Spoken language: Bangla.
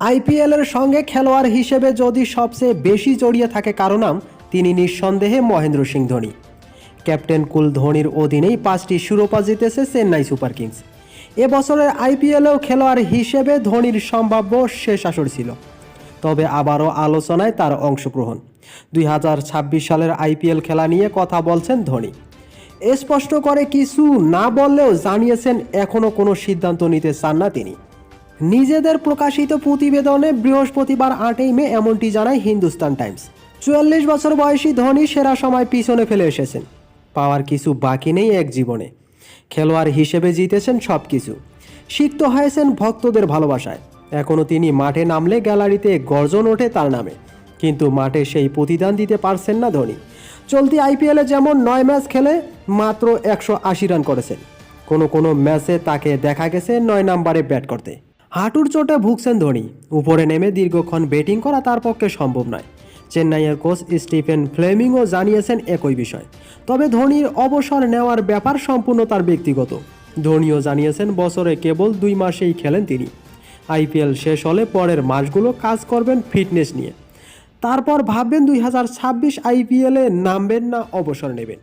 আইপিএলের সঙ্গে খেলোয়াড় হিসেবে যদি সবচেয়ে বেশি জড়িয়ে থাকে কারও নাম, তিনি নিঃসন্দেহে মহেন্দ্র সিং ধোনি। ক্যাপ্টেন কুল ধোনির অধীনেই পাঁচটি শিরোপা জিতেছে চেন্নাই সুপার কিংস। এবছরের আইপিএলেও খেলোয়াড় হিসেবে ধোনির সম্ভাব্য শেষ আসর ছিল। তবে আবারও আলোচনায় তার অংশগ্রহণ। দুই হাজার ছাব্বিশ সালের আইপিএল খেলা নিয়ে কথা বলছেন ধোনি। স্পষ্ট করে কিছু না বললেও জানিয়েছেন এখনও কোনো সিদ্ধান্ত নিতে চান না তিনি। নিজেদের প্রকাশিত প্রতিবেদনে বৃহস্পতিবার আটই মে এমনটি জানায় হিন্দুস্তান টাইমস। চুয়াল্লিশ বছর বয়সী ধোনি সেরা সময় পিছনে ফেলে এসেছেন। পাওয়ার কিছু বাকি নেই এক জীবনে। খেলোয়াড় হিসেবে জিতেছেন সব কিছু সিক্ত হয়েছেন ভক্তদের ভালোবাসায়। এখনও তিনি মাঠে নামলে গ্যালারিতে গর্জন ওঠে তার নামে। কিন্তু মাঠে সেই প্রতিদান দিতে পারছেন না ধোনি। চলতি আইপিএলে যেমন নয় ম্যাচ খেলে, মাত্র একশো আশি রান করেছেন। কোনো কোনো ম্যাচে তাকে দেখা গেছে নয় নম্বরে ব্যাট করতে। হাঁটুর চোটে ভুগছেন ধোনি। উপরে নেমে দীর্ঘক্ষণ ব্যাটিং করা তার পক্ষে সম্ভব নয়। চেন্নাইয়ের কোচ স্টিফেন ফ্লেমিংও জানিয়েছেন একই বিষয়। তবে ধোনির অবসর নেওয়ার ব্যাপার সম্পূর্ণ তার ব্যক্তিগত। ধোনিও জানিয়েছেন বছরে কেবল দুই মাসেই খেলেন তিনি। আইপিএল শেষ হলে পরের মাসগুলো কাজ করবেন ফিটনেস নিয়ে। তারপর ভাববেন দুই হাজার ছাব্বিশ আইপিএলে নামবেন না, অবসর নেবেন।